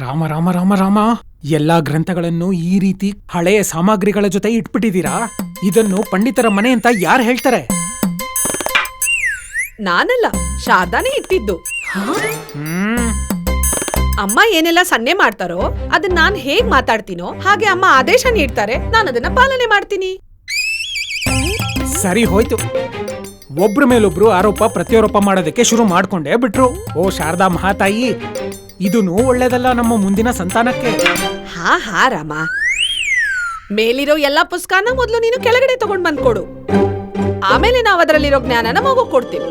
ರಾಮ ರಾಮ ರಾಮ ರಾಮ ಎಲ್ಲಾ ಗ್ರಂಥಗಳನ್ನು ಈ ರೀತಿ ಹಳೆಯ ಸಾಮಗ್ರಿಗಳ ಜೊತೆ ಇಟ್ಬಿಟ್ಟಿದ್ದೀರಾ? ಇದನ್ನು ಪಂಡಿತರ ಮನೆ ಅಂತ ಯಾರು ಹೇಳ್ತಾರೆ? ನಾನಲ್ಲ ಶಾರದಾನೇ ಇಟ್ಟಿದ್ದು. ಹ್ಮ್. ಅಮ್ಮ ಏನೆಲ್ಲ ಸನ್ನೆ ಮಾಡ್ತಾರೋ ಅದನ್ನ ನಾನ್ ಹೇಗ್ ಮಾತಾಡ್ತೀನೋ ಹಾಗೆ ಅಮ್ಮ ಆದೇಶ ನೀಡ್ತಾರೆ ನಾನು ಅದನ್ನ ಪಾಲನೆ ಮಾಡ್ತೀನಿ. ಸರಿ ಹೋಯ್ತು. ಒಬ್ರ ಮೇಲೊಬ್ರು ಆರೋಪ ಪ್ರತ್ಯಾರೋಪ ಮಾಡೋದಕ್ಕೆ ಶುರು ಮಾಡ್ಕೊಂಡೇ ಬಿಟ್ರು. ಓ ಶಾರದಾ ಮಹಾತಾಯಿ ಇದೂನು ಒಳ್ಳೇದಲ್ಲ ನಮ್ಮ ಮುಂದಿನ ಸಂತಾನಕ್ಕೆ ಹಾ ಹಾ ರಾಮ ಮೇಲಿರೋ ಎಲ್ಲಾ ಪುಸ್ತಕನ ಮೊದಲು ನೀನು ಕೆಳಗಡೆ ತಗೊಂಡ್ ಬಂದ್ಕೊಡು ಆಮೇಲೆ ನಾವು ಅದರಲ್ಲಿರೋ ಜ್ಞಾನನ ಮಗು ಕೊಡ್ತೀವಿ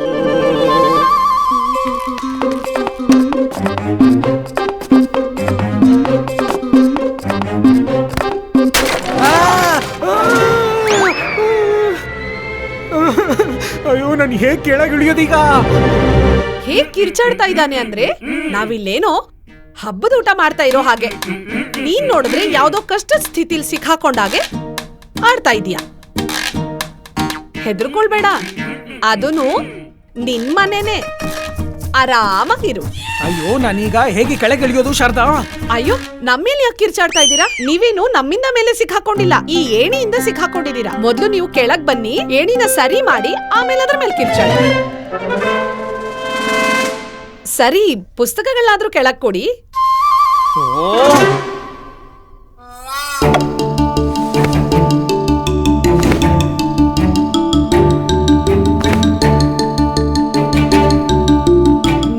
ಅಯ್ಯೋ ನನ್ ಹೇಗ್ ಕೆಳಗಿಳಿಯೋದೀಗ ಹೇಗ್ ಕಿರ್ಚಾಡ್ತಾ ಇದ್ದಾನೆ ಅಂದ್ರೆ ನಾವಿಲ್ಲೇನೋ ಹಬ್ಬದ ಊಟ ಮಾಡ್ತಾ ಇರೋ ಹಾಗೆ. ನೀನ್ ನೋಡಿದ್ರೆ ಯಾವ್ದೋ ಕಷ್ಟ ಸ್ಥಿತಿಲಿ ಸಿಕ್ಕಾಕೊಂಡಾಗೆ ಆಡ್ತಾ ಇದೀಯ ಹೆದರ್ಕೊಳ್ಬೇಡ. ಅದನ್ನು ನಿನ್ ಮನೆನೆ. ಆರಾಮಾಗಿರು. ಅಯ್ಯೋ ನಾನೀಗ ಹೇಗೆ ಕೆಳಗಿಳಿಯೋದು ಶಾರದಾ? ಅಯ್ಯೋ ನಮ್ಮೇಲೆ ಯಾಕೆ ಕಿರ್ಚಾಡ್ತಾ ಇದ್ದೀರಾ? ನೀವೇನು ನಮ್ಮಿಂದ ಮೇಲೆ ಸಿಕ್ಕಾಕೊಂಡಿಲ್ಲ. ಈ ಏಣಿಯಿಂದ ಸಿಕ್ಕಾಕೊಂಡಿದ್ದೀರಾ. ಮೊದಲು ನೀವು ಕೆಳಗ್ ಬನ್ನಿ ಏಣಿನ ಸರಿ ಮಾಡಿ ಆಮೇಲೆ ಅದ್ರ ಮೇಲೆ ಕಿರ್ಚಾಡಿ. ಸರಿ, ಪುಸ್ತಕಗಳಾದ್ರೂ ಕೆಳಗ್ ಕೊಡಿ.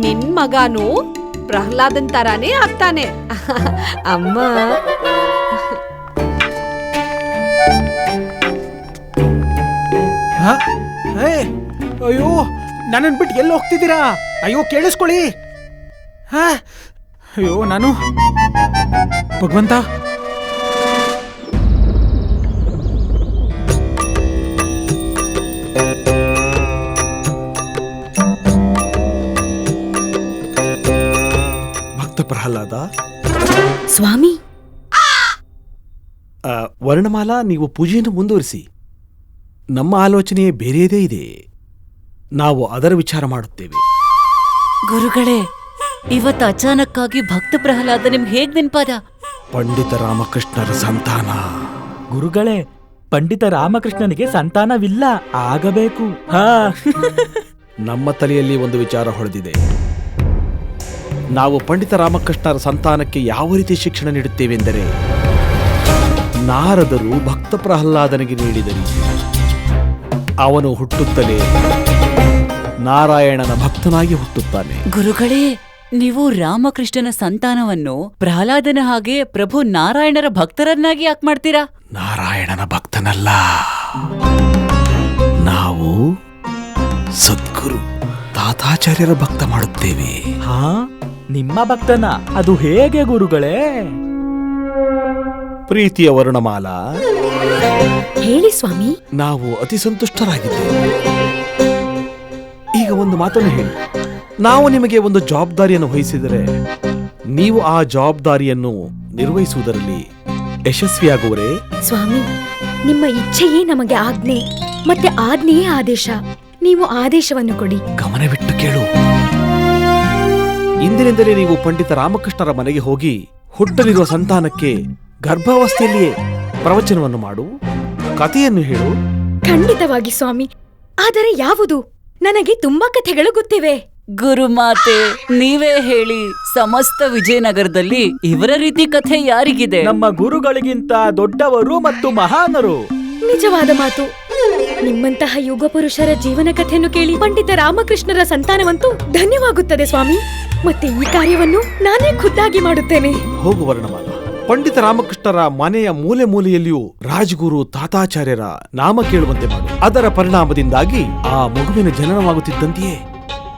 ನಿನ್ ಮಗನು ಪ್ರಹ್ಲಾದನ್ ತರಾನೇ ಆಗ್ತಾನೆ. ಅಮ್ಮ. ಅಯ್ಯೋ, ನನ್ನನ್ ಬಿಟ್ಟು ಎಲ್ಲಿ ಹೋಗ್ತಿದ್ದೀರಾ? ಅಯ್ಯೋ ಕೇಳಿಸ್ಕೊಳ್ಳಿ. ಹ? ಅಯ್ಯೋ ನಾನು ಭಗವಂತ. ಭಕ್ತ ಪ್ರಹ್ಲಾದ. ಸ್ವಾಮಿ. ಆ, ವರ್ಣಮಾಲಾ ನೀವು ಪೂಜೆಯನ್ನು ಮುಂದುವರಿಸಿ. ನಮ್ಮ ಆಲೋಚನೆ ಬೇರೆಯದೇ ಇದೆ. ನಾವು ಅದರ ವಿಚಾರ ಮಾಡುತ್ತೇವೆ. ಗುರುಗಳೇ ಇವತ್ತು ಅಚಾನಕ್ಕಾಗಿ ಭಕ್ತ ಪ್ರಹ್ಲಾದ ನಿಮ್ಗೆ ಹೇಗ್ ನೆನ್ಪಾದ? ಪಂಡಿತ ರಾಮಕೃಷ್ಣರ ಸಂತಾನ. ಗುರುಗಳೇ ಪಂಡಿತ ರಾಮಕೃಷ್ಣನಿಗೆ ಸಂತಾನವಿಲ್ಲ ಆಗಬೇಕು. ಹಾ. ನಮ್ಮ ತಲೆಯಲ್ಲಿ ಒಂದು ವಿಚಾರ ಹೊಳೆದಿದೆ. ನಾವು ಪಂಡಿತ ರಾಮಕೃಷ್ಣರ ಸಂತಾನಕ್ಕೆ ಯಾವ ರೀತಿ ಶಿಕ್ಷಣ ನೀಡುತ್ತೇವೆಂದರೆ ನಾರದರು ಭಕ್ತ ಪ್ರಹ್ಲಾದನಿಗೆ ನೀಡಿದರು. ರೀತಿ ಅವನು ಹುಟ್ಟುತ್ತಲೇ ನಾರಾಯಣನ ಭಕ್ತನಾಗಿ ಹುಟ್ಟುತ್ತಾನೆ. ಗುರುಗಳೇ ನೀವು ರಾಮಕೃಷ್ಣನ ಸಂತಾನವನ್ನು ಪ್ರಹ್ಲಾದನ ಹಾಗೆ ಪ್ರಭು ನಾರಾಯಣರ ಭಕ್ತರನ್ನಾಗಿ ಯಾಕೆ ಮಾಡ್ತೀರಾ? ನಾರಾಯಣನ ಭಕ್ತನಲ್ಲ. ನಾವು ಸದ್ಗುರು ತಾತಾಚಾರ್ಯರ ಭಕ್ತ ಮಾಡುತ್ತೇವೆ. ಹಾ ನಿಮ್ಮ ಭಕ್ತನ? ಅದು ಹೇಗೆ ಗುರುಗಳೇ? ಪ್ರೀತಿಯ ವರ್ಣಮಾಲಾ. ಹೇಳಿ ಸ್ವಾಮಿ. ನಾವು ಅತಿ ಸಂತುಷ್ಟರಾಗಿದ್ದೇವೆ. ಈಗ ಒಂದು ಮಾತನ್ನು ಹೇಳಿ. ನಾವು ನಿಮಗೆ ಒಂದು ಜವಾಬ್ದಾರಿಯನ್ನು ವಹಿಸಿದರೆ ನೀವು ಆ ಜವಾಬ್ದಾರಿಯನ್ನು ನಿರ್ವಹಿಸುವುದರಲ್ಲಿ ಯಶಸ್ವಿಯಾಗುವರೇ? ಸ್ವಾಮಿ ನಿಮ್ಮ ಇಚ್ಛೆಯೇ ನಮಗೆ ಆಜ್ಞೆ ಮತ್ತೆ ಆಜ್ಞೆಯೇ ಆದೇಶ. ನೀವು ಆದೇಶವನ್ನು ಕೊಡಿ. ಗಮನವಿಟ್ಟು ಕೇಳು. ಇಂದಿನಿಂದಲೇ ನೀವು ಪಂಡಿತ ರಾಮಕೃಷ್ಣರ ಮನೆಗೆ ಹೋಗಿ ಹುಟ್ಟಲಿರುವ ಸಂತಾನಕ್ಕೆ ಗರ್ಭಾವಸ್ಥೆಯಲ್ಲಿಯೇ ಪ್ರವಚನವನ್ನು ಮಾಡು ಕಥೆಯನ್ನು ಹೇಳು. ಖಂಡಿತವಾಗಿ ಸ್ವಾಮಿ. ಆದರೆ ಯಾವುದು? ನನಗೆ ತುಂಬಾ ಕಥೆಗಳು ಗೊತ್ತಿವೆ. ಗುರುಮಾತೆ ನೀವೇ ಹೇಳಿ ಸಮಸ್ತ ವಿಜಯನಗರದಲ್ಲಿ ಇವರ ರೀತಿ ಕಥೆ ಯಾರಿಗಿದೆ? ನಮ್ಮ ಗುರುಗಳಿಗಿಂತ ದೊಡ್ಡವರು ಮತ್ತು ಮಹಾನರು. ನಿಜವಾದ ಮಾತು. ನಿಮ್ಮಂತಹ ಯುಗ ಪುರುಷರ ಜೀವನ ಕಥೆಯನ್ನು ಕೇಳಿ ಪಂಡಿತ ರಾಮಕೃಷ್ಣರ ಸಂತಾನವಂತೂ ಧನ್ಯವಾಗುತ್ತದೆ ಸ್ವಾಮಿ. ಮತ್ತೆ ಈ ಕಾರ್ಯವನ್ನು ನಾನೇ ಖುದ್ದಾಗಿ ಮಾಡುತ್ತೇನೆ. ಹೋಗು ವರ್ಣಮಾಲ. ಪಂಡಿತ ರಾಮಕೃಷ್ಣರ ಮನೆಯ ಮೂಲೆ ಮೂಲೆಯಲ್ಲಿಯೂ ರಾಜಗುರು ತಾತಾಚಾರ್ಯರ ನಾಮ ಕೇಳುವಂತೆ ಮಾಡಿ. ಅದರ ಪರಿಣಾಮದಿಂದಾಗಿ ಆ ಮಗುವಿನ ಜನನವಾಗುತ್ತಿದ್ದಂತೆಯೇ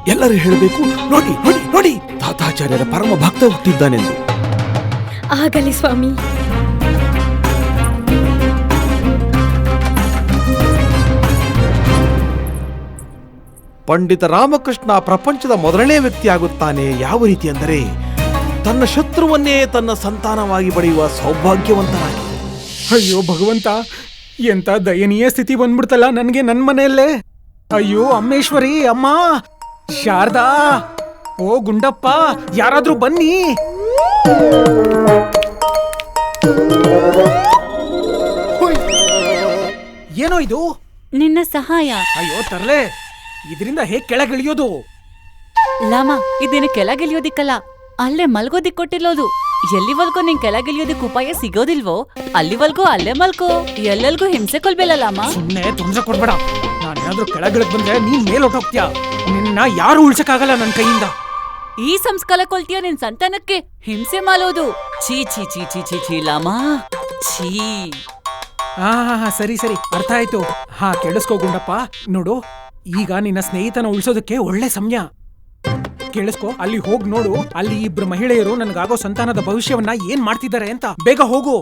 ಎಲ್ಲರೂ ಹೇಳಬೇಕು ನೋಡಿ ನೋಡಿ ನೋಡಿ ತಾತಾಚಾರ್ಯರ ಪರಮ ಭಕ್ತ ಹುಟ್ಟಿದ್ದಾನೆಂದು. ಆಗಲಿ ಸ್ವಾಮಿ. ಪಂಡಿತ ರಾಮಕೃಷ್ಣ ಪ್ರಪಂಚದ ಮೊದಲನೇ ವ್ಯಕ್ತಿಯಾಗುತ್ತಾನೆ ಯಾವ ರೀತಿ ಅಂದರೆ ತನ್ನ ಶತ್ರುವನ್ನೇ ತನ್ನ ಸಂತಾನವಾಗಿ ಪಡೆಯುವ ಸೌಭಾಗ್ಯವಂತನಾಗಿ. ಅಯ್ಯೋ ಭಗವಂತ ಎಂತ ದಯನೀಯ ಸ್ಥಿತಿ ಬಂದ್ಬಿಡ್ತಲ್ಲ ನನ್ಗೆ ನನ್ ಮನೆಯಲ್ಲೇ. ಅಯ್ಯೋ ಅಮ್ಮೇಶ್ವರಿ ಅಮ್ಮ ಶಾರದಾ ಓ ಗುಂಡಪ್ಪ ಯಾರಾದ್ರೂ ಬನ್ನಿ. ಹೋಯ್. ಏನೋ ಇದು? ನಿನ್ನ ಸಹಾಯ. ಅಯ್ಯೋ ತರ್ಲೆ ಇದರಿಂದ ಹೇಗ್ ಕೆಳಗಿಳಿಯೋದು? ಲಾಮ ಇದೇನು ಕೆಳಗಿಳಿಯೋದಿಕ್ಕಲ್ಲ. ಅಲ್ಲೇ ಮಲ್ಗೋದಿಕ್ ಕೊಟ್ಟಿಲ್ಲೋದು ಎಲ್ಲಿವಲ್ಗೂ ನಿನ್ ಕೆಳಗಿಳಿಯೋದಿಕ್ ಉಪಾಯ ಸಿಗೋದಿಲ್ವೋ? ಅಲ್ಲಿವಲ್ಗೂ ಅಲ್ಲೇ ಮಲ್ಕೋ ಎಲ್ಲೆಲ್ಗೂ ಹಿಂಸೆ ಕೊಲ್ಬೇಲ ಲಾಮಾ ಸುಮ್ನೆ ತೊಂದ್ರೆ ಕೊಡ್ಬೇಡ. ನಾನೇನಾದ್ರೂ ಕೆಳಗಿಳಕ್ ಬಂದ್ರೆ ನೀನ್ ಮೇಲೊಟ್ಟೋಗ್ತೀಯ ನಿನ್ನ ಯಾರು ಉಳ್ಸಕ್ಕಾಗಲ್ಲ ನನ್ ಕೈಯಿಂದ. ಈ ಸಂಸ್ಕಾರ ಕೊಲ್ತೀಯ ನಿನ್ ಸಂತಾನಕ್ಕೆ? ಹಿಂಸೆ ಮಾಲೋದು. ಛೀ ಛೀ ಛೀ ಛೀ ಛೀ ಛೀ ಲಾಮ. ಛೀ. ಹಾ ಹಾ ಹಾ ಸರಿ ಸರಿ. ಅರ್ಥ ಆಯ್ತು. ಹಾ ಕೆಡಿಸ್ಕೋ ಗುಂಡಪ್ಪ. ನೋಡು ಈಗ ನಿನ್ನ ಸ್ನೇಹಿತನ ಉಳಿಸೋದಕ್ಕೆ ಒಳ್ಳೆ ಸಮಯ. ಕೇಳಿಸ್ಕೋ. ಅಲ್ಲಿ ಹೋಗ್ ನೋಡು. ಅಲ್ಲಿ ಇಬ್ರು ಮಹಿಳೆಯರು ನನ್ಗಾಗೋ ಸಂತಾನದ ಭವಿಷ್ಯವನ್ನ ಏನ್ ಮಾಡ್ತಿದ್ದಾರೆ ಅಂತ. ಬೇಗ ಹೋಗು.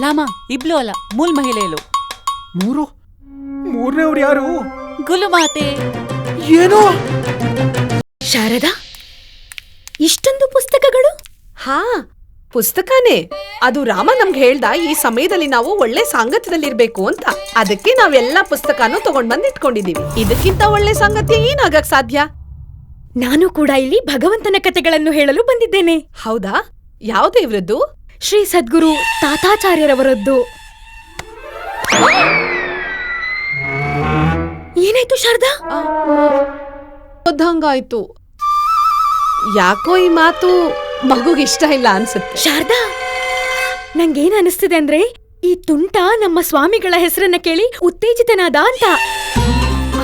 ಲಾಮ ಇಬ್ಲು ಅಲ್ಲ ಮೂಲ್ ಮಹಿಳೆಯಲು. ಮೂರು? ಮೂರನೇವ್ರು ಯಾರು? ಗುಲು ಮಾತೆ. ಏನೋ? ಶಾರದಾ ಇಷ್ಟೊಂದು ಪುಸ್ತಕಗಳು? ಹಾ ಪುಸ್ತಕನೇ. ಅದು ರಾಮ ನಮ್ಗೆ ಹೇಳ್ದ ಈ ಸಮಯದಲ್ಲಿ ನಾವು ಒಳ್ಳೆ ಸಾಂಗತ್ಯದಲ್ಲಿರ್ಬೇಕು ಅಂತ. ಅದಕ್ಕೆ ನಾವೆಲ್ಲ ಪುಸ್ತಕನೂ ತಗೊಂಡ್ ಬಂದ್ ಇಟ್ಕೊಂಡಿದೀವಿ ಇದಕ್ಕಿಂತ ಒಳ್ಳೆ ಸಂಗತಿ ಏನಾಗಕ್ ಸಾಧ್ಯ? ನಾನು ಕೂಡ ಇಲ್ಲಿ ಭಗವಂತನ ಕಥೆಗಳನ್ನು ಹೇಳಲು ಬಂದಿದ್ದೇನೆ. ಹೌದಾ? ಯಾವ್ದು ಇವ್ರದ್ದು? ಶ್ರೀ ಸದ್ಗುರು ತಾತಾಚಾರ್ಯರವರದ್ದು. ಏನಾಯ್ತು ಶಾರದಾ? ಯಾಕೋ ಈ ಮಾತು ಮಗುಗೆ ಇಷ್ಟ ಇಲ್ಲ ಅನ್ಸುತ್ತೆ. ಶಾರದಾ ನಂಗೇನ್ ಅನಿಸ್ತಿದೆ ಅಂದ್ರೆ ಈ ತುಂಟ ನಮ್ಮ ಸ್ವಾಮಿಗಳ ಹೆಸರನ್ನ ಕೇಳಿ ಉತ್ತೇಜಿತನಾದ ಅಂತ.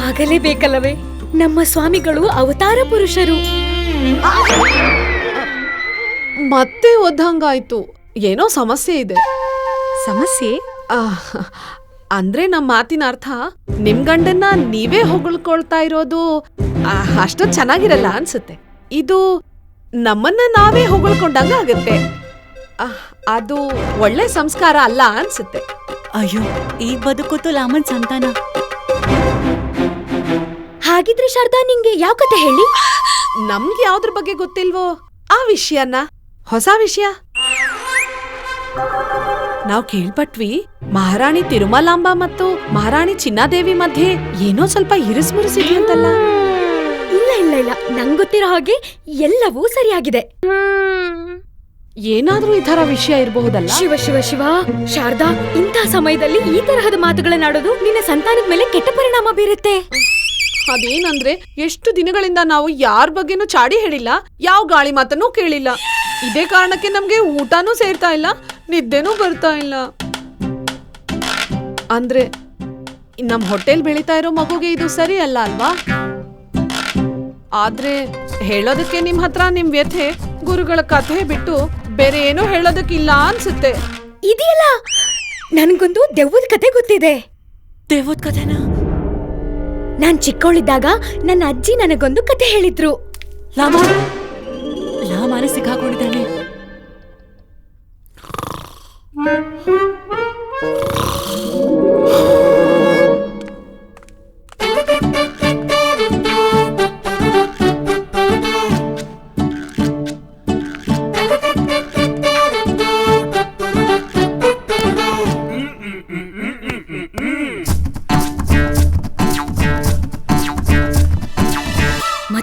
ಆಗಲೇಬೇಕಲ್ಲವೇ? ನಮ್ಮ ಸ್ವಾಮಿಗಳು ಅವತಾರ ಪುರುಷರು. ಮತ್ತೆ ಒದ್ದಂಗಾಯ್ತು. ಏನೋ ಸಮಸ್ಯೆ ಇದೆ. ಸಮಸ್ಯೆ? ಆಹ್, ಅಂದ್ರೆ ನಮ್ ಮಾತಿನ ಅರ್ಥ ನಿಮ್ ಗಂಡನ್ನ ನೀವೇ ಹೊಗಳ್ಕೊಳ್ತಾ ಇರೋದು ಆಹ್, ಅಷ್ಟೊಂದ್ ಚೆನ್ನಾಗಿರಲ್ಲ ಅನ್ಸುತ್ತೆ. ಇದು ನಮ್ಮನ್ನ ನಾವೇ ಹೊಗಳ್ಕೊಂಡಂಗ ಆಗುತ್ತೆ. ಆಹ್, ಅದು ಒಳ್ಳೆ ಸಂಸ್ಕಾರ ಅಲ್ಲ ಅನ್ಸುತ್ತೆ. ಅಯ್ಯೋ ಈಗ ಬದುಕುತ್ತು ಲಾಮನ್ ಸಂತಾನ. ಹಾಗಿದ್ರೆ ಶಾರದಾ ನಿಂಗೆ ಯಾವ ಕತೆ ಹೇಳಿ? ನಮ್ಗೆ ಯಾವ್ದ್ರ ಬಗ್ಗೆ ಗೊತ್ತಿಲ್ವೋ? ಆ ವಿಷಯನ? ಹೊಸ ವಿಷಯ? ನಾವ್ ಕೇಳ್ಪಟ್ವಿ ಮಹಾರಾಣಿ ತಿರುಮಲಾಂಬ ಮತ್ತು ಮಹಾರಾಣಿ ಚಿನ್ನಾದೇವಿ ಮಧ್ಯೆ ಏನೋ ಸ್ವಲ್ಪ ಅಂತಲ್ಲ ಇಲ್ಲ ಇಲ್ಲ ಇಲ್ಲ. ನಂಗ್ ಗೊತ್ತಿರೋ ಹಾಗೆ ಎಲ್ಲವೂ ಸರಿಯಾಗಿದೆ. ಏನಾದ್ರೂ ಈ ತರ ವಿಷಯ ಇರಬಹುದಲ್ಲ? ಶಿವ ಶಿವ ಶಿವ. ಶಾರದಾ ಇಂತಹ ಸಮಯದಲ್ಲಿ ಈ ತರಹದ ಮಾತುಗಳನ್ನಾಡೋದು ನಿನ್ನ ಸಂತಾನದ ಮೇಲೆ ಕೆಟ್ಟ ಪರಿಣಾಮ ಬೀರುತ್ತೆ. ಅದೇನಂದ್ರೆ ಎಷ್ಟು ದಿನಗಳಿಂದ ನಾವು ಯಾರ ಬಗ್ಗೆನೂ ಚಾಡಿ ಹೇಳಿಲ್ಲ ಯಾವ ಗಾಳಿ ಮಾತನ್ನೂ ಕೇಳಿಲ್ಲ. ಇದೇ ಕಾರಣಕ್ಕೆ ನಮ್ಗೆ ಊಟನೂ ಸೇರ್ತಾ ಇಲ್ಲ ನಿದ್ದೆನೂ ಬರ್ತಾ ಇಲ್ಲ. ಅಂದ್ರೆ ನಮ್ ಹೊಟ್ಟೆಲ್ ಬೆಳೀತಾ ಇರೋ ಮಗುಗೆ ಇದು ಸರಿ ಅಲ್ಲ ಅಲ್ವಾ? ಆದ್ರೆ ಹೇಳೋದಕ್ಕೆ ನಿಮ್ ಹತ್ರ ನಿಮ್ ವ್ಯಥೆ ಗುರುಗಳ ಕಥೆ ಬಿಟ್ಟು ಬೇರೆ ಏನೂ ಹೇಳೋದಕ್ಕಿಲ್ಲ ಅನ್ಸುತ್ತೆ. ಇದೆಯಲ್ಲ? ನನಗೊಂದು ದೆವ್ವದ ಕತೆ ಗೊತ್ತಿದೆ. ದೆವ್ವದ ಕಥೆನ? ನಾನ್ ಚಿಕ್ಕವಳಿದ್ದಾಗ ನನ್ನ ಅಜ್ಜಿ ನನಗೊಂದು ಕತೆ ಹೇಳಿದ್ರು. ಲಾಮ ಲಾಮನ ಸಿಕ್ಕಾಕೊಂಡಿದ್ದಾನೆ.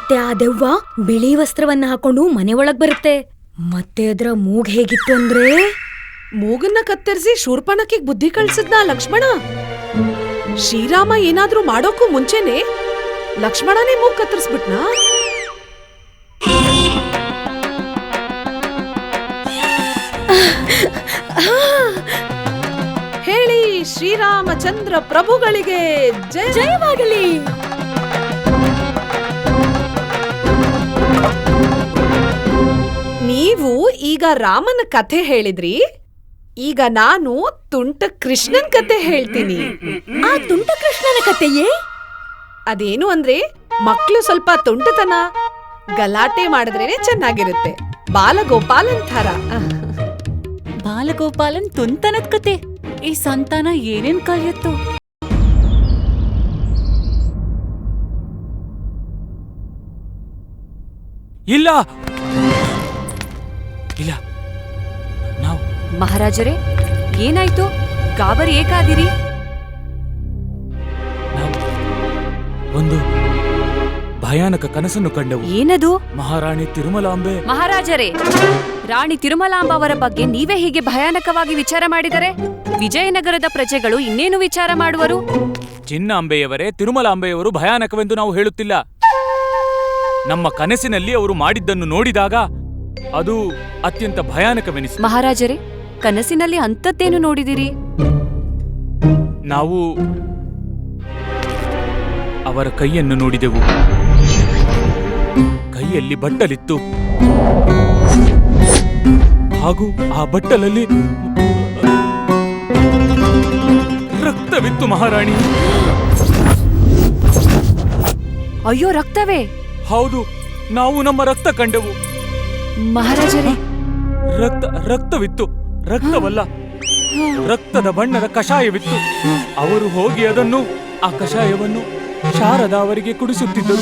ಮತ್ತೆ ಆ ದೆವ್ವ ಬಿಳಿ ವಸ್ತ್ರವನ್ನ ಹಾಕೊಂಡು ಮನೆ ಒಳಗ್ ಬರುತ್ತೆ. ಮತ್ತೆ ಅದರ ಮೂಗ್ ಹೇಗಿತ್ತು ಅಂದ್ರೆ? ಮೂಗನ್ನ ಕತ್ತರಿಸಿ ಶೂರ್ಪಣಕ್ಕೆ ಬುದ್ಧಿ ಕಳ್ಸದ್ನ ಲಕ್ಷ್ಮಣ. ಶ್ರೀರಾಮ ಏನಾದ್ರೂ ಮಾಡೋಕ್ಕೂ ಮುಂಚೆನೆ ಲಕ್ಷ್ಮಣನೇ ಮೂಗ್ ಕತ್ತರಿಸ್ಬಿಟ್ನಾ? ಹೇಳಿ ಶ್ರೀರಾಮಚಂದ್ರ ಪ್ರಭುಗಳಿಗೆ ಜಯ. ಜಯವಾಗಲಿ. ನೀವು ಈಗ ರಾಮನ ಕಥೆ ಹೇಳಿದ್ರಿ? ಈಗ ನಾನು ತುಂಟ ಕೃಷ್ಣನ್ ಕತೆ ಹೇಳ್ತೀನಿ. ಆ ತುಂಟ ಕೃಷ್ಣನ ಕಥೆಯೇ? ಅದೇನು ಅಂದ್ರೆ ಮಕ್ಳು ಸ್ವಲ್ಪ ತುಂಟತನ ಗಲಾಟೆ ಮಾಡಿದ್ರೇನೆ ಚೆನ್ನಾಗಿರುತ್ತೆ. ಬಾಲಗೋಪಾಲನ್ ಥರ. ಬಾಲಗೋಪಾಲನ್ ತುಂತನದ ಕತೆ. ಈ ಸಂತಾನ ಏನೇನ್ ಕಾಯತ್ತು? ಇಲ್ಲ. ಇಲ್ಲ. ನಾವು ಮಹಾರಾಜರೇ ಏನಾಯ್ತು? ಗಾಬರಿ ಏಕಾದಿರಿ? ನಾವು ಒಂದು ಭಯಾನಕ ಕನಸನ್ನು ಕಂಡವು. ಏನದು? ಮಹಾರಾಣಿ ತಿರುಮಲಾಂಬೆ. ಮಹಾರಾಜರೇ ರಾಣಿ ತಿರುಮಲಾಂಬ ಅವರ ಬಗ್ಗೆ ನೀವೇ ಹೀಗೆ ಭಯಾನಕವಾಗಿ ವಿಚಾರ ಮಾಡಿದರೆ? ವಿಜಯನಗರದ ಪ್ರಜೆಗಳು ಇನ್ನೇನು ವಿಚಾರ ಮಾಡುವರು? ಚಿನ್ನಾಂಬೆಯವರೇ ತಿರುಮಲಾಂಬೆಯವರು ಭಯಾನಕವೆಂದು ನಾವು ಹೇಳುತ್ತಿಲ್ಲ. ನಮ್ಮ ಕನಸಿನಲ್ಲಿ ಅವರು ಮಾಡಿದ್ದನ್ನು ನೋಡಿದಾಗ ಅದು ಅತ್ಯಂತ ಭಯಾನಕವೆನಿಸಿ ಮಹಾರಾಜರೇ ಕನಸಿನಲ್ಲಿ ಅಂಥದ್ದೇನು ನೋಡಿದಿರಿ? ನಾವು ಅವರ ಕೈಯನ್ನು ನೋಡಿದೆವು. ಕೈಯಲ್ಲಿ ಬಟ್ಟಲಿತ್ತು. ಹಾಗೂ ಆ ಬಟ್ಟಲಲ್ಲಿ ರಕ್ತವಿತ್ತು ಮಹಾರಾಣಿ. ಅಯ್ಯೋ ರಕ್ತವೇ? ಹೌದು ನಾವು ನಮ್ಮ ರಕ್ತ ಕಂಡೆವು. ಮಹಾರಾಜರೇ. ರಕ್ತ ರಕ್ತವಿತ್ತು. ರಕ್ತವಲ್ಲ. ರಕ್ತದ ಬಣ್ಣದ ಕಷಾಯವಿತ್ತು. ಅವರು ಹೋಗಿ ಅದನ್ನು ಆ ಕಷಾಯವನ್ನು ಶಾರದ ಅವರಿಗೆ ಕುಡಿಸುತ್ತಿದ್ದರು.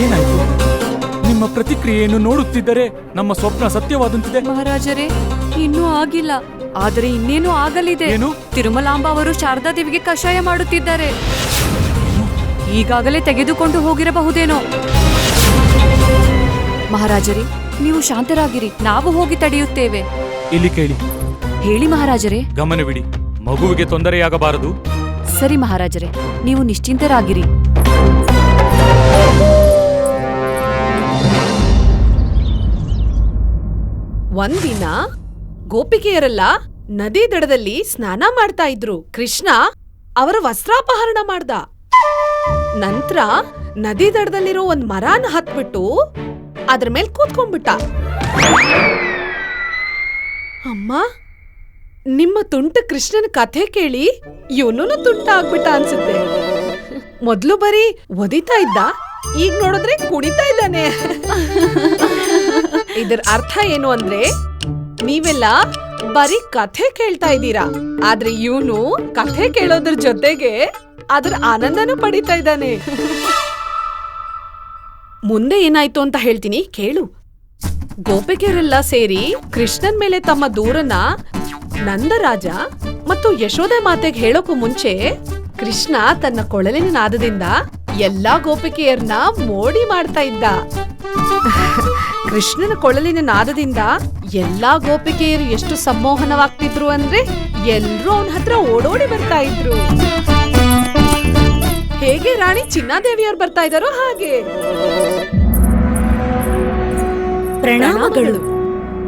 ಏನಾಯ್ತು? ನಿಮ್ಮ ಪ್ರತಿಕ್ರಿಯೆಯನ್ನು ನೋಡುತ್ತಿದ್ದರೆ ನಮ್ಮ ಸ್ವಪ್ನ ಸತ್ಯವಾದಂತಿದೆ. ಮಹಾರಾಜರೇ ಇನ್ನೂ ಆಗಿಲ್ಲ. ಆದರೆ ಇನ್ನೇನು ಆಗಲಿದೆ. ಏನು? ತಿರುಮಲಾಂಬ ಅವರು ಶಾರದಾ ದೇವಿಗೆ ಕಷಾಯ ಮಾಡುತ್ತಿದ್ದಾರೆ. ಈಗಾಗಲೇ ತೆಗೆದುಕೊಂಡು ಹೋಗಿರಬಹುದೇನೋ? ಮಹಾರಾಜರೇ ನೀವು ಶಾಂತರಾಗಿರಿ. ನಾವು ಹೋಗಿ ತಡೆಯುತ್ತೇವೆ. ಇಲ್ಲಿ ಕೇಳಿ. ಹೇಳಿ ಮಹಾರಾಜರೇ. ಗಮನವಿಡಿ ಮಗುವಿಗೆ ತೊಂದರೆಯಾಗಬಾರದು. ಸರಿ ಮಹಾರಾಜರೇ ನೀವು ನಿಶ್ಚಿಂತರಾಗಿರಿ. ಒಂದಿನ ಗೋಪಿಕೆಯರೆಲ್ಲ ನದಿ ದಡದಲ್ಲಿ ಸ್ನಾನ ಮಾಡ್ತಾ ಇದ್ರು. ಕೃಷ್ಣ ಅವರ ವಸ್ತ್ರಾಪಹರಣ ಮಾಡ್ದ. ನಂತರ ನದಿ ದಡದಲ್ಲಿರೋ ಒಂದ್ ಮರಾನ ಹತ್ಬಿಟ್ಟು ಅದ್ರ ಮೇಲೆ ಕೂತ್ಕೊಂಡ್ಬಿಟ್ಟ. ಅಮ್ಮ, ನಿಮ್ಮ ತುಂಟ ಕೃಷ್ಣನ ಕಥೆ ಕೇಳಿ ಇವನು ತುಂಟ ಆಗ್ಬಿಟ್ಟ ಅನ್ಸುತ್ತೆ. ಮೊದ್ಲು ಬರೀ ಒದಿತಾ ಇದ್ದ, ಈಗ ನೋಡಿದ್ರೆ ಕುಣಿತಾ ಇದ್ದಾನೆ. ಇದರ ಅರ್ಥ ಏನು ಅಂದ್ರೆ, ನೀವೆಲ್ಲ ಬರೀ ಕಥೆ ಕೇಳ್ತಾ ಇದ್ದೀರಾ, ಆದ್ರೆ ಇವನು ಕಥೆ ಕೇಳೋದ್ರ ಜೊತೆಗೆ ಅದ್ರ ಆನಂದನೂ ಪಡಿತಾ ಇದ್ದಾನೆ. ಮುಂದೆ ಏನಾಯ್ತು ಅಂತ ಹೇಳ್ತೀನಿ, ಕೇಳು. ಗೋಪಿಕೆಯರೆಲ್ಲ ಸೇರಿ ಕೃಷ್ಣನ್ ಮೇಲೆ ತಮ್ಮ ದೂರನ ನಂದರಾಜ ಮತ್ತು ಯಶೋದೆ ಮಾತೆಗೆ ಹೇಳೋಕು ಮುಂಚೆ ಕೃಷ್ಣ ತನ್ನ ಕೊಳಲಿನ ನಾದದಿಂದ ಎಲ್ಲಾ ಗೋಪಿಕೆಯರನ್ನ ಮೋಡಿ ಮಾಡ್ತಾ ಇದ್ದ. ಕೃಷ್ಣನ ಕೊಳಲಿನ ನಾದದಿಂದ ಎಲ್ಲಾ ಗೋಪಿಕೆಯರು ಎಷ್ಟು ಸಂಮೋಹನವಾಗ್ತಿದ್ರು ಅಂದ್ರೆ ಎಲ್ರೂ ಅವನ ಹತ್ರ ಓಡೋಡಿ ಬರ್ತಾ ಇದ್ರು. ಹೇಗೆ ರಾಣಿ ಚಿನ್ನಾದೇವಿಯವ್ರು ಬರ್ತಾ ಇದ್ದಾರೋ ಹಾಗೆ. ಪ್ರಣಾಮಗಳು.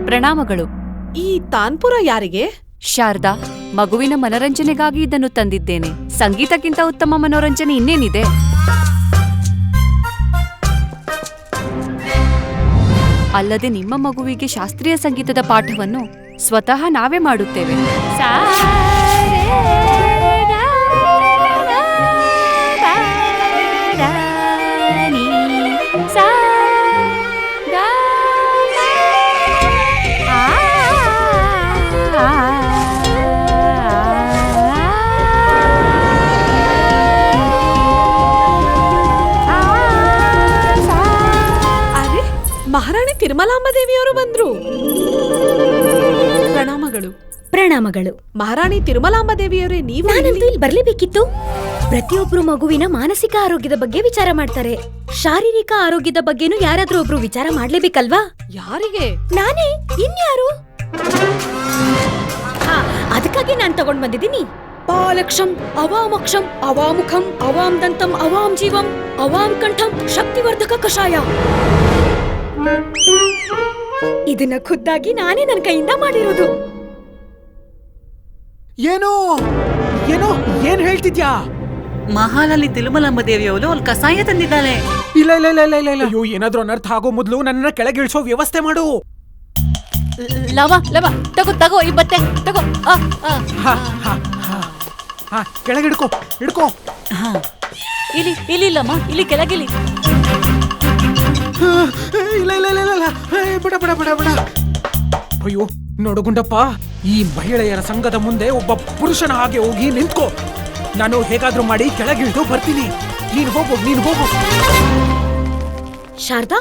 ಪ್ರಣಾಮಗಳು. ಈ ತಾನ್ಪುರ ಯಾರಿಗೆ? ಶಾರದಾ ಮಗುವಿನ ಮನರಂಜನೆಗಾಗಿ ಇದನ್ನು ತಂದಿದ್ದೇನೆ. ಸಂಗೀತಕ್ಕಿಂತ ಉತ್ತಮ ಮನೋರಂಜನೆ ಇನ್ನೇನಿದೆ? ಅಲ್ಲದೆ ನಿಮ್ಮ ಮಗುವಿಗೆ ಶಾಸ್ತ್ರೀಯ ಸಂಗೀತದ ಪಾಠವನ್ನು ಸ್ವತಃ ನಾವೇ ಮಾಡುತ್ತೇವೆ. ಮಹಾರಾಣಿ ತಿರುಮಲಾಂಬ ದೇವಿಯವರು ಬಂದ್ರು. ಪ್ರಣಾಮಗಳು. ಪ್ರಣಾಮಗಳು. ಮಹಾರಾಣಿ ತಿರುಮಲಾಂಬದೇವಿಯವರೇ ನೀವು ನಾನಂತೂ ಇಲ್ಲಿ ಬರ್ಲೇಬೇಕಿತ್ತು. ಪ್ರತಿಯೊಬ್ರು ಮಗುವಿನ ಮಾನಸಿಕ ಆರೋಗ್ಯದ ಬಗ್ಗೆ ವಿಚಾರ ಮಾಡ್ತಾರೆ. ಶಾರೀರಿಕ ಆರೋಗ್ಯದ ಬಗ್ಗೆನೂ ಯಾರಾದ್ರೂ ಒಬ್ರು ವಿಚಾರ ಮಾಡ್ಲೇಬೇಕಲ್ವಾ? ಯಾರಿಗೆ? ನಾನೇ? ಇನ್ಯಾರು? ಆ, ಅದಕ್ಕಾಗಿ ನಾನ್ ತಗೊಂಡ್ ಬಂದಿದ್ದೀನಿ. ಪಾಲಕ್ಷಂ ಅವಾಮಕ್ಷಂ ಅವಾಮುಖಂ ಅವಾಂ ದಂತಂ ಅವಾಂ ಜೀವಂ ಅವಾಂ ಕಂಠಂ ಶಕ್ತಿವರ್ಧಕ ಕಷಾಯ. ಇದನ್ನ ಖುದ್ದಾಗಿ ನಾನೇ ನನ್ನ ಕೈಯಿಂದ ಮಾಡಿರೋದು. ಏನೋ ಏನೋ ಏನ್ ಹೇಳ್ತಿದ್ಯಾ? ಮಹಾಲಲ್ಲಿ ತಿರುಮಲಮ್ಮ ದೇವಿಯವಳು ಅಲ್ಲಿ ಕಸಾಯ ತಂದಿದ್ದಾಳೆ. ಇಲ್ಲ ಇಲ್ಲ ಇಲ್ಲ ಇಲ್ಲ ಇಲ್ಲ. ಇಲ್ಲ ಅಯ್ಯೋ ಏನಾದ್ರೂ ಅನರ್ಥ ಆಗೋ ಮೊದಲು ನನ್ನ ಕೆಳಗಿಳಿಸೋ ವ್ಯವಸ್ಥೆ ಮಾಡು. ಲವ ಲವ ತಗೋ ತಗೋ ಈ ಬತ್ತೆ ತಗೋ. ಆ, ಆ. ಹಾ ಹಾ ಹಾ ಹಾ ಕೆಳಗಿಡ್ಕೋ ಹಿಡ್ಕೋ ಹಾ. ಇಲ್ಲಿ ಇಲ್ಲಿ ಇಲ್ಲಮ್ಮ ಇಲ್ಲಿ ಕೆಳಗಿಲ್ಲಿ ಇಲ್ಲ ಇಲ್ಲ ಇಲ್ಲ ಇಲ್ಲ, ಇಲ್ಲ ಹೇ, ಬಿಡ ಬಿಡ ಬಿಡ ಬಿಡ. ಅಯ್ಯೋ ನೋಡು ಗುಂಡಪ್ಪ ಈ ಮಹಿಳೆಯರ ಸಂಘದ ಮುಂದೆ ಒಬ್ಬ ಪುರುಷನ ಹಾಗೆ ಹೋಗಿ ನಿಂತ್ಕೊ. ನಾನು ಹೇಗಾದ್ರೂ ಮಾಡಿ ಕೆಳಗಿಳಿದು ಬರ್ತೀನಿ. ನೀನು ಹೋಗು ನೀನು ಹೋಗು. ಶಾರದಾ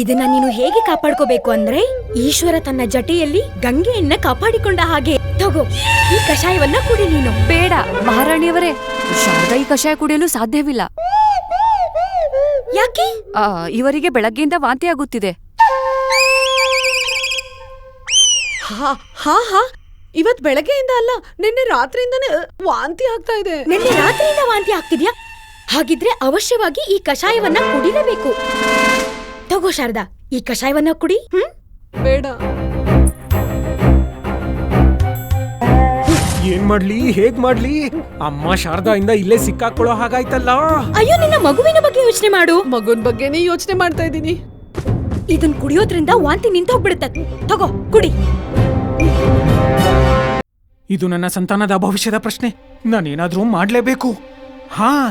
ಇದನ್ನ ನೀನು ಹೇಗೆ ಕಾಪಾಡ್ಕೋಬೇಕು ಅಂದ್ರೆ ಈಶ್ವರ ತನ್ನ ಜಟೆಯಲ್ಲಿ ಗಂಗೆಯನ್ನ ಕಾಪಾಡಿಕೊಂಡ ಹಾಗೆ. ತಗೋ ಈ ಕಷಾಯವನ್ನ ಕುಡಿ ನೀನು. ಬೇಡ ಮಹಾರಾಣಿಯವರೇ ಶಾರದಾ ಈ ಕಷಾಯ ಕುಡಿಯಲು ಸಾಧ್ಯವಿಲ್ಲ. ಯಾಕೆ? ಆ, ಇವರಿಗೆ ಬೆಳಗ್ಗೆಯಿಂದ ವಾಂತಿ ಆಗುತ್ತಿದೆ. ಹಾ ಹಾ ಹಾ. ಇವತ್ ಬೆಳಗ್ಗೆಯಿಂದ ಅಲ್ಲ ನಿನ್ನೆ ರಾತ್ರಿಯಿಂದನೇ ಅ, ವಾಂತಿ ಆಗ್ತಾ ಇದೆ. ನಿನ್ನೆ ರಾತ್ರಿಯಿಂದ ವಾಂತಿ ಆಗ್ತಿದ್ಯಾ? ಹಾಗಿದ್ರೆ ಅವಶ್ಯವಾಗಿ ಈ ಕಷಾಯವನ್ನ ಕುಡಿಲೇಬೇಕು. ತಗೋ ಶಾರದಾ ಈ ಕಷಾಯವನ್ನ ಕುಡಿ ಹ್ಮ್? ಬೇಡ. ಏನ್ ಮಾಡ್ಲಿ ಹೇಗ್ ಮಾಡ್ಲಿ? ಅಮ್ಮ ಶಾರದಾ ಇಂದ ಇಲ್ಲೇ ಸಿಕ್ಕಾಕೊಳ್ಳೋ ಹಾಗಾಯ್ತಲ್ಲ. ಅಯ್ಯೋ ನಿನ್ನ ಮಗುವಿನ ಬಗ್ಗೆ ಯೋಚನೆ ಮಾಡು. ಮಗುನ್ ಬಗ್ಗೆನೇ ಯೋಚನೆ ಮಾಡ್ತಾ ಇದ್ದೀನಿ. ಇದನ್ ಕುಡಿಯೋದ್ರಿಂದ ವಾಂತಿ ನಿಂತು ಹೋಗ್ಬಿಡುತ್ತೆ ತಗೋ ಕುಡಿ. ಇದು ನನ್ನ ಸಂತಾನದ ಭವಿಷ್ಯದ ಪ್ರಶ್ನೆ. ನಾನೇನಾದ್ರೂ ಮಾಡ್ಲೇಬೇಕು. ಹಾ.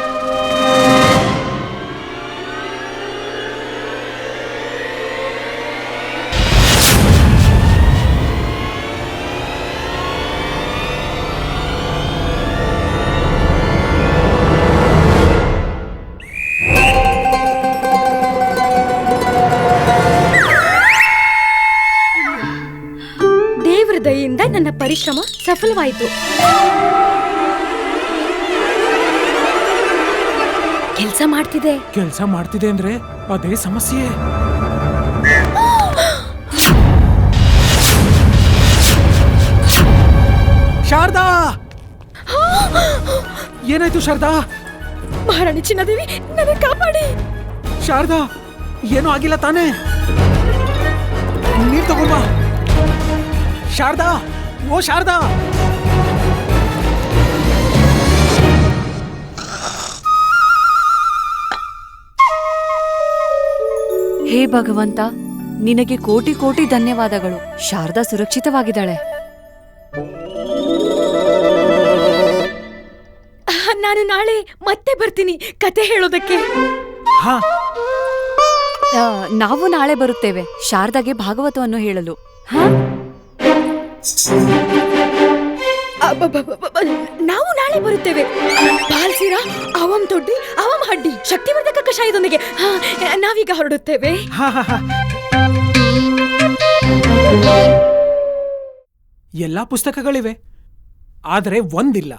ದಯೆಯಿಂದ ನನ್ನ ಪರಿಶ್ರಮ ಸಫಲವಾಯಿತು. ಕೆಲಸ ಮಾಡ್ತಿದೆ. ಕೆಲಸ ಮಾಡ್ತಿದೆ ಅಂದ್ರೆ ಅದೇ ಸಮಸ್ಯೆ. ಶಾರದಾ! ಏನಾಯ್ತು ಶಾರದಾ? ಮಹಾರಾಣಿ ಚಿನ್ನದೇವಿ ನನಗೆ ಕಾಪಾಡಿ. ಶಾರದಾ ಏನೂ ಆಗಿಲ್ಲ ತಾನೇ? ನೀರ್ ತಗೊಂಬಾ ಶಾರದಾ ಓ ಶಾರದಾ. ಹೇ ಭಗವಂತ ನಿನಗೆ ಕೋಟಿ ಕೋಟಿ ಧನ್ಯವಾದಗಳು. ಶಾರದಾ ಸುರಕ್ಷಿತವಾಗಿದ್ದಾಳೆ. ನಾನು ನಾಳೆ ಮತ್ತೆ ಬರ್ತೀನಿ ಕತೆ ಹೇಳೋದಕ್ಕೆ. ಹಾ. ಆ, ನಾವು ನಾಳೆ ಬರುತ್ತೇವೆ. ಶಾರದಾಗೆ ಭಾಗವತವನ್ನು ಹೇಳಲು. ಹ? ನಾವು ನಾಳೆ ಬರುತ್ತೇವೆ. ಪಾಲ್ಸಿರಾ ಅವಂ ತೊಡ್ಡಿ ಅವಂ ಹಡ್ಡಿ ಶಕ್ತಿವರ್ಧಕ ಕಷಾಯದೊಂದಿಗೆ. ಹಾ, ನಾವೀಗ ಹೊರಡುತ್ತೇವೆ. ಎಲ್ಲಾ ಪುಸ್ತಕಗಳಿವೆ. ಆದರೆ ಒಂದಿಲ್ಲ.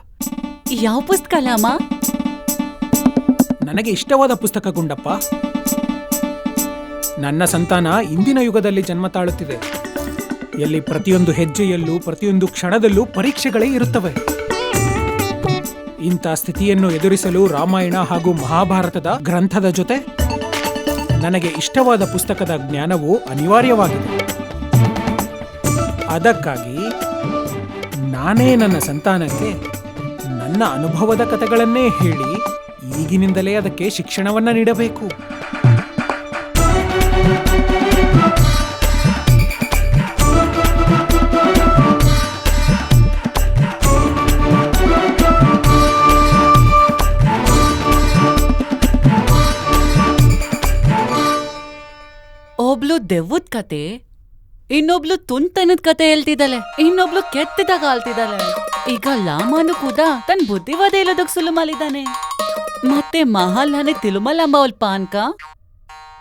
ಯಾವ ಪುಸ್ತಕ ಲಾಮ ನನಗೆ ಇಷ್ಟವಾದ ಪುಸ್ತಕ ಗುಂಡಪ್ಪ. ನನ್ನ ಸಂತಾನ ಇಂದಿನ ಯುಗದಲ್ಲಿ ಜನ್ಮ ತಾಳುತ್ತಿದೆ. ಎಲ್ಲಿ ಪ್ರತಿಯೊಂದು ಹೆಜ್ಜೆಯಲ್ಲೂ, ಪ್ರತಿಯೊಂದು ಕ್ಷಣದಲ್ಲೂ ಪರೀಕ್ಷೆಗಳೇ ಇರುತ್ತವೆ. ಇಂಥ ಸ್ಥಿತಿಯನ್ನು ಎದುರಿಸಲು ರಾಮಾಯಣ ಹಾಗೂ ಮಹಾಭಾರತದ ಗ್ರಂಥದ ಜೊತೆ ನನಗೆ ಇಷ್ಟವಾದ ಪುಸ್ತಕದ ಜ್ಞಾನವು ಅನಿವಾರ್ಯವಾಗಿದೆ. ಅದಕ್ಕಾಗಿ ನಾನೇ ನನ್ನ ಸಂತಾನಕ್ಕೆ ನನ್ನ ಅನುಭವದ ಕಥೆಗಳನ್ನೇ ಹೇಳಿ ಈಗಿನಿಂದಲೇ ಅದಕ್ಕೆ ಶಿಕ್ಷಣವನ್ನು ನೀಡಬೇಕು. ದೆವ್ವದ್ ಕತೆ, ಇನ್ನೊಬ್ಳು ತುಂತನದ ಕತೆ ಹೇಳ್ತಿದ್ದಾಳೆ, ಇನ್ನೊಬ್ಳು ಕೆತ್ತಿದಾಗ ಆಳ್ತಿದ್ದಾಳೆ. ಈಗ ಲಾಮಾನು ಕೂಡ ತನ್ ಬುದ್ಧಿವಾದ ಹೇಳೋದಕ್ ಸುಲು ಮಾಡಿದ್ದಾನೆ. ಮತ್ತೆ ಮಹಾಲಾನೆ ತಿರುಮಲಾಂಬ ಅವಲ್ ಪಾನ್ಕ?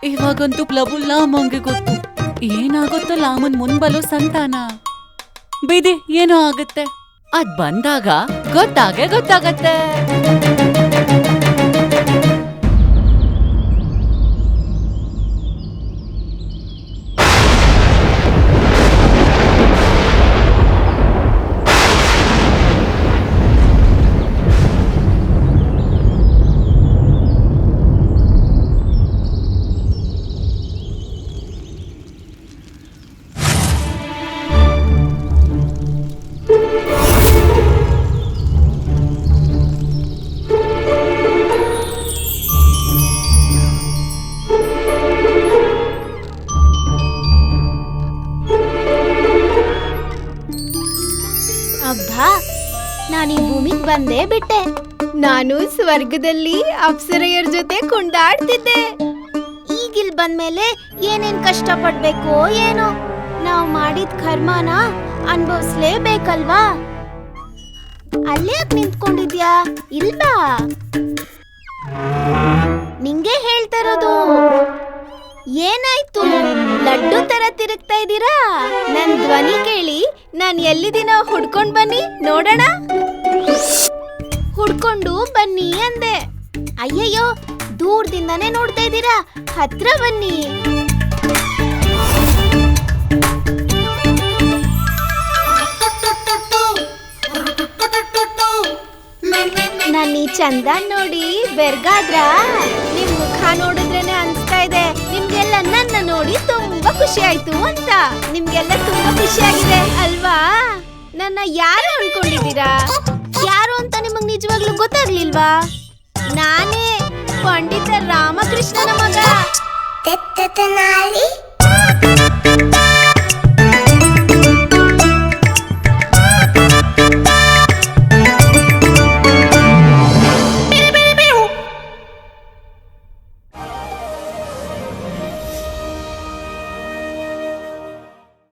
ಇವಾಗಂತೂ ಪ್ಲಬು ಲಾಮಂಗೆ ಗೊತ್ತು. ಏನಾಗುತ್ತೋ ಲಾಮನ್ ಮುಂಬಲು ಸಂತಾನ. ಬಿದಿ ಏನೋ ಆಗುತ್ತೆ. ಅದ್ ಬಂದಾಗ ಗೊತ್ತಾಗೆ ಗೊತ್ತಾಗತ್ತೆ. ಬಂದೇ ಬಿಟ್ಟೆ. ನಾನು ಸ್ವರ್ಗದಲ್ಲಿ ಅಪ್ಸರೆಯರ್ ಜೊತೆ ಕುಂಡಾಡ್ತಿದ್ದೆ. ಈಗಿಲ್ ಬಂದ್ಮೇಲೆ ಏನೇನ್ ಕಷ್ಟ ಪಡ್ಬೇಕೋ ಏನೋ, ನಾವು ಮಾಡಿದ ಕರ್ಮನ ಅನ್ಭವಿಸ್ಲೇಬೇಕಲ್ವಾ? ಅಲ್ಲೇ ನಿಂತ್ಕೊಂಡಿದ್ಯಾ? ಇಲ್ವಾ? ನಿಂಗೆ ಹೇಳ್ತಾ ಇರೋದು ಏನಾಯ್ತು? ಲಡ್ಡು ತರ ತಿರುಗ್ತಾ ಇದ್ದೀರಾ? ನನ್ ಧ್ವನಿ ಕೇಳಿ ನಾನ್ ಎಲ್ಲಿದ್ದೀನೋ ಹುಡ್ಕೊಂಡ್ ಬನ್ನಿ ನೋಡೋಣ. ಹುಡ್ಕೊಂಡು ಬನ್ನಿ ಅಂದೆ. ಅಯ್ಯಯ್ಯೋ, ದೂರದಿಂದನೇ ನೋಡ್ತಾ ಇದ್ದೀರಾ? ಹತ್ರ ಬನ್ನಿ. ನನ್ನ ಈ ಚಂದ ನೋಡಿ, ಬೆರ್ಗಾದ್ರ? ನಿಮ್ ಮುಖ ನೋಡಿದ್ರೇನೆ ಅನ್ಸ್ತಾ ಇದೆ. ನಿಮ್ಗೆಲ್ಲ ನನ್ನ ನೋಡಿ ತುಂಬಾ ಖುಷಿ ಆಯ್ತು ಅಂತ. ನಿಮ್ಗೆಲ್ಲ ತುಂಬಾ ಖುಷಿ ಆಗಿದೆ ಅಲ್ವಾ? ನನ್ನ ಯಾರು ಅನ್ಕೊಂಡಿದ್ದೀರಾ? ಯಾರು ಅಂತ ನಿಮಗ್ ನಿಜವಾಗ್ಲೂ ಗೊತ್ತಾಗ್ಲಿಲ್ವಾ? ನಾನೇ ಪಂಡಿತ ರಾಮಕೃಷ್ಣನ ಮಗ.